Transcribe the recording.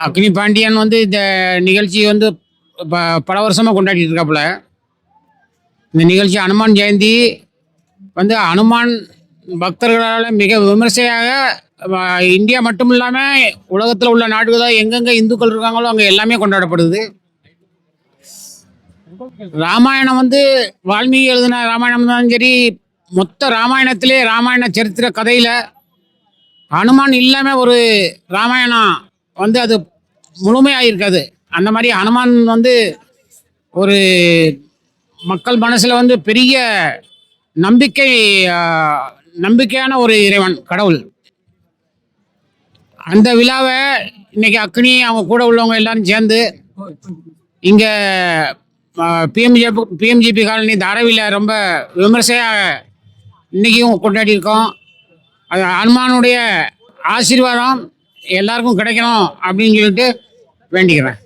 அக்னி பாண்டியன் வந்து இந்த நிகழ்ச்சி வந்து ப- பல வருஷமாக கொண்டாடிட்டு இருக்காப்புல. இந்த நிகழ்ச்சி அனுமான் ஜெயந்தி வந்து அனுமான் பக்தர்களால் மிக விமர்சையாக இந்தியா மட்டும் இல்லாமல் உலகத்தில் உள்ள நாடுகளில் எங்கெங்கே இந்துக்கள் இருக்காங்களோ அங்கே எல்லாமே கொண்டாடப்படுது. ராமாயணம் வந்து வால்மீகி எழுதின ராமாயணம் தான் சரி மொத்த ராமாயணத்திலே ராமாயண சரித்திர கதையில் அனுமான் இல்லாமல் ஒரு ராமாயணம் வந்து அது முழுமையாக இருக்காது அந்த மாதிரி ஹனுமான் வந்து ஒரு மக்கள் மனசில் வந்து பெரிய நம்பிக்கை நம்பிக்கையான ஒரு இறைவன் கடவுள். அந்த விழாவை இன்னைக்கு அக்னி அவங்க கூட உள்ளவங்க எல்லாரும் சேர்ந்து இங்கே பிஎம்ஜி பிஎம்ஜிபி காலனி தாராவியில் ரொம்ப விமர்சையாக இன்றைக்கும் கொண்டாடி இருக்கோம். அது ஹனுமானுடைய ஆசீர்வாதம் எல்லாருக்கும் கிடைக்கணும் அப்படின்னு சொல்லிட்டு வேண்டிக்கிறேன்.